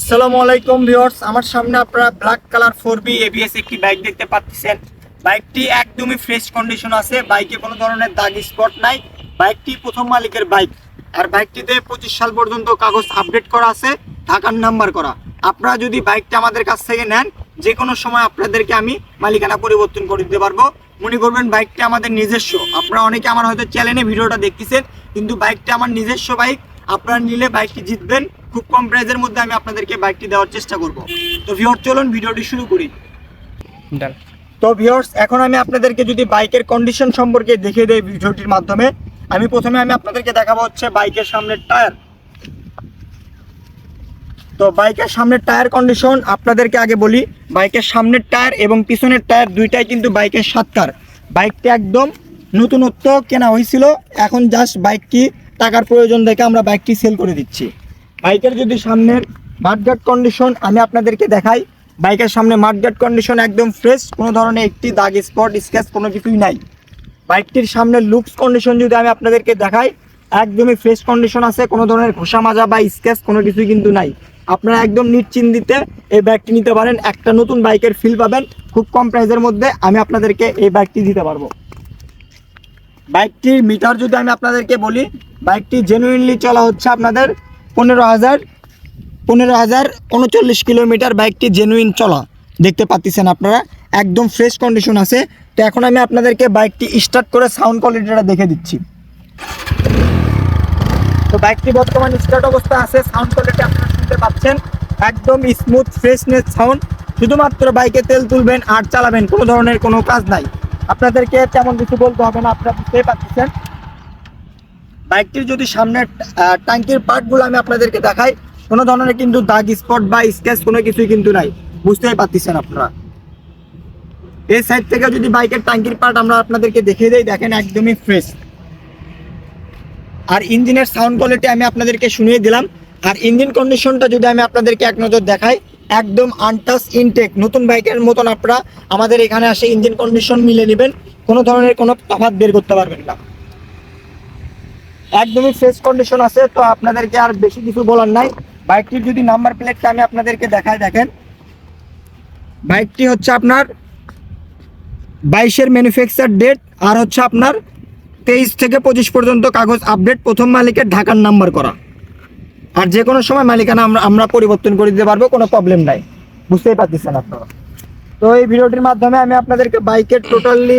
আসসালামু আলাইকুম ভিউয়ার্স, আমার সামনে আপনারা black colour four V ABS একটি বাইক দেখতে পাচ্ছেন। বাইকটি একদমই ফ্রেশ কন্ডিশন আছে বাইকে কোনো ধরনের দাগ স্পট নাই। বাইকটি প্রথম মালিকের বাইক আর বাইকটিতে পঁচিশ সাল পর্যন্ত কাগজ আপডেট করা আছে, ঢাকার নাম্বার করা। আপনারা যদি বাইকটা আমাদের কাছ থেকে নেন যে কোনো সময় আপনাদেরকে আমি মালিকানা পরিবর্তন করে দিতে পারব। মনে করবেন বাইকটা আমাদের নিজস্ব। আপনারা অনেকে আমার হয়তো চ্যানেলে ভিডিওটা দেখতেছেন, কিন্তু বাইকটা আমার নিজস্ব বাইক আপনারা নিলে বাইকটি জিতবেন। খুব কম প্রাইসের মধ্যে আমি আপনাদেরকে বাইকটি দেওয়ার চেষ্টা করব। তো ভিওর চলুন ভিডিওটি শুরু করি। তো ভিওর্স এখন আমি আপনাদেরকে যদি বাইকের কন্ডিশন সম্পর্কে দেখিয়ে দেই ভিডিওটির মাধ্যমে আমি প্রথমে আমি আপনাদেরকে দেখাবো হচ্ছে বাইকের সামনের টায়ার তো বাইকের সামনের টায়ার কন্ডিশন আপনাদেরকে আগে বলি বাইকের সামনের টায়ার এবং পিছনের টায়ার দুইটাই কিন্তু বাইকের সাতকার। বাইকটি একদম নতুনত্ব কেনা হয়েছিল এখন জাস্ট বাইকটি টাকার প্রয়োজন দেখে আমরা বাইকটি সেল করে দিচ্ছি। বাইকের যদি সামনের মাঠগার্ড কন্ডিশন আমি আপনাদেরকে দেখাই, বাইকের সামনে মাঠগার্ড কন্ডিশন একদম ফ্রেশ কোনো ধরনের একটি দাগ স্পট স্ক্যাচ কোনো কিছুই নাই। বাইকটির সামনে লুকস কন্ডিশন যদি আমি আপনাদেরকে দেখাই, একদমই ফ্রেশ কন্ডিশন আছে, কোনো ধরনের ঘোষা মাজা বা স্ক্যাচ কোনো কিছুই কিন্তু নাই। আপনারা একদম নিশ্চিন্তিতে এই বাইকটি নিতে পারেন, একটা নতুন বাইকের ফিল পাবেন, খুব কম প্রাইসের মধ্যে আমি আপনাদেরকে এই বাইকটি দিতে পারব। বাইকটির মিটার যদি আমি আপনাদেরকে বলি, বাইকটি জেনুইনলি চলা হচ্ছে আপনাদের পনেরো হাজার পনেরো হাজার উনচল্লিশ কিলোমিটার বাইকটি জেনুইন চলা। দেখতে পাচ্ছেন আপনারা, একদম ফ্রেশ কন্ডিশন আছে। তো এখন আমি আপনাদেরকে বাইকটি স্টার্ট করে সাউন্ড কোয়ালিটিটা দেখে দিচ্ছি। তো বাইকটি বর্তমান স্টার্ট অবস্থায় আছে সাউন্ড কোয়ালিটি আপনারা শুনতে পাচ্ছেন। একদম স্মুথ ফ্রেশনেস সাউন্ড শুধুমাত্র বাইকে তেল তুলবেন আর চালাবেন, কোনো ধরনের কোনো কাজ নাই। আপনাদেরকে তেমন কিছু বলতে হবে না, আপনারা বুঝতেই পাচ্ছেন বাইকটির যদি সামনের ট্যাঙ্কির পার্টগুলো আমি আপনাদেরকে দেখাই, কোনো ধরনের কিন্তু দাগ স্পট বা স্কেচ কোনো কিছুই কিন্তু নাই। বুঝতেই পারতেছেন আপনারা। এই সাইড থেকে যদি বাইকের ট্যাঙ্কির পার্ট আমরা আপনাদেরকে দেখিয়ে দেই, দেখেন একদমই ফ্রেশ আর ইঞ্জিনের সাউন্ড কোয়ালিটি আমি আপনাদেরকে শুনিয়ে দিলাম। আর ইঞ্জিন কন্ডিশনটা যদি আমি আপনাদেরকে এক নজর দেখাই, একদম আনটাস ইনটেক নতুন বাইকের মতন আপনারা আমাদের এখানে আসে ইঞ্জিন কন্ডিশন মিলে নেবেন। কোনো ধরনের কোনো তফাৎ বের করতে পারবেন না। একদমই ফ্রেশ কন্ডিশন আছে, তো আপনাদেরকে আর বেশি কিছু বলার নাই। বাইকটির যদি নাম্বার প্লেটটা আমি আপনাদেরকে দেখায় দেখেন। বাইকটি হচ্ছে আপনার বাইশের ম্যানুফ্যাকচার ডেট আর হচ্ছে আপনার তেইশ থেকে পঁচিশ পর্যন্ত কাগজ আপডেট প্রথম মালিকের ঢাকার নাম্বার করা। আর যে কোনো সময় মালিকানা আমরা আমরা পরিবর্তন করে দিতে পারব, কোনো প্রবলেম নাই। বুঝতেই পারতেছেন আপনারা। তো এই ভিডিওটির মাধ্যমে আমি আপনাদেরকে বাইকের টোটালি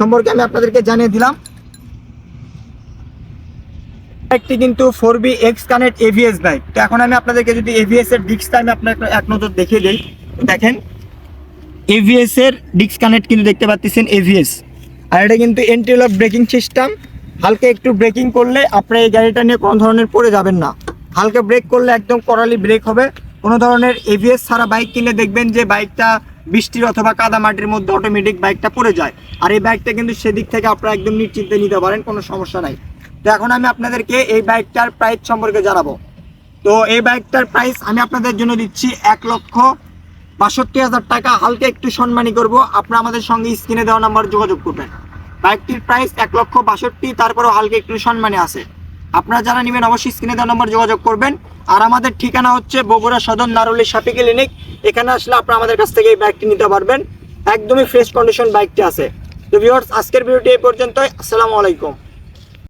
সম্পর্কে আমি আপনাদেরকে জানিয়ে দিলাম। একটি কিন্তু four V X connect ABS bike তো এখন আমি আপনাদেরকে যদি এভিএস এর ডিস্কটা আমি আপনার এক নজর দেখিয়ে দিই দেখেন এভিএস এর ডিস্ক কানেক্ট কিন্তু দেখতে পাচ্ছেন এভিএস আর এটা কিন্তু এন্ট্রি লক ব্রেকিং সিস্টেম হালকা একটু ব্রেকিং করলে আপনার এই গাড়িটা নিয়ে কোনো ধরনের পড়ে যাবেন না। হালকা ব্রেক করলে একদম করালি ব্রেক হবে। কোনো ধরনের এভিএস ছাড়া বাইক কিনলে দেখবেন যে বাইকটা বৃষ্টির অথবা কাদা মাটির মধ্যে অটোমেটিক বাইকটা পড়ে যায়। আর এই বাইকটা কিন্তু সেদিক থেকে আপনারা একদম নিশ্চিন্তে নিতে পারেন, কোনো সমস্যা নাই। তো এখন আমি আপনাদেরকে এই বাইকটার প্রাইস সম্পর্কে জানাব। তো এই বাইকটার প্রাইস আমি আপনাদের জন্য দিচ্ছি এক লক্ষ বাষট্টি হাজার টাকা। হালকা একটু সম্মানী করব। আপনারা আমাদের সঙ্গে স্ক্রিনে দেওয়া নাম্বার যোগাযোগ করবেন। বাইকটির প্রাইস এক লক্ষ বাষট্টি, তারপরেও হালকা একটু সম্মানী আছে। আপনারা যারা নেবেন অবশ্যই স্ক্রিনে দেওয়া নাম্বার যোগাযোগ করবেন। আর আমাদের ঠিকানা হচ্ছে বগুড়া সদর নারুলি সাপি ক্লিনিক। এখানে আসলে আপনারা আমাদের কাছ থেকে এই বাইকটি নিতে পারবেন। একদমই ফ্রেশ কন্ডিশন বাইকটি আছে। তো ভিউয়ার্স আজকের ভিডিওটি এই পর্যন্তই। আসসালামু আলাইকুম।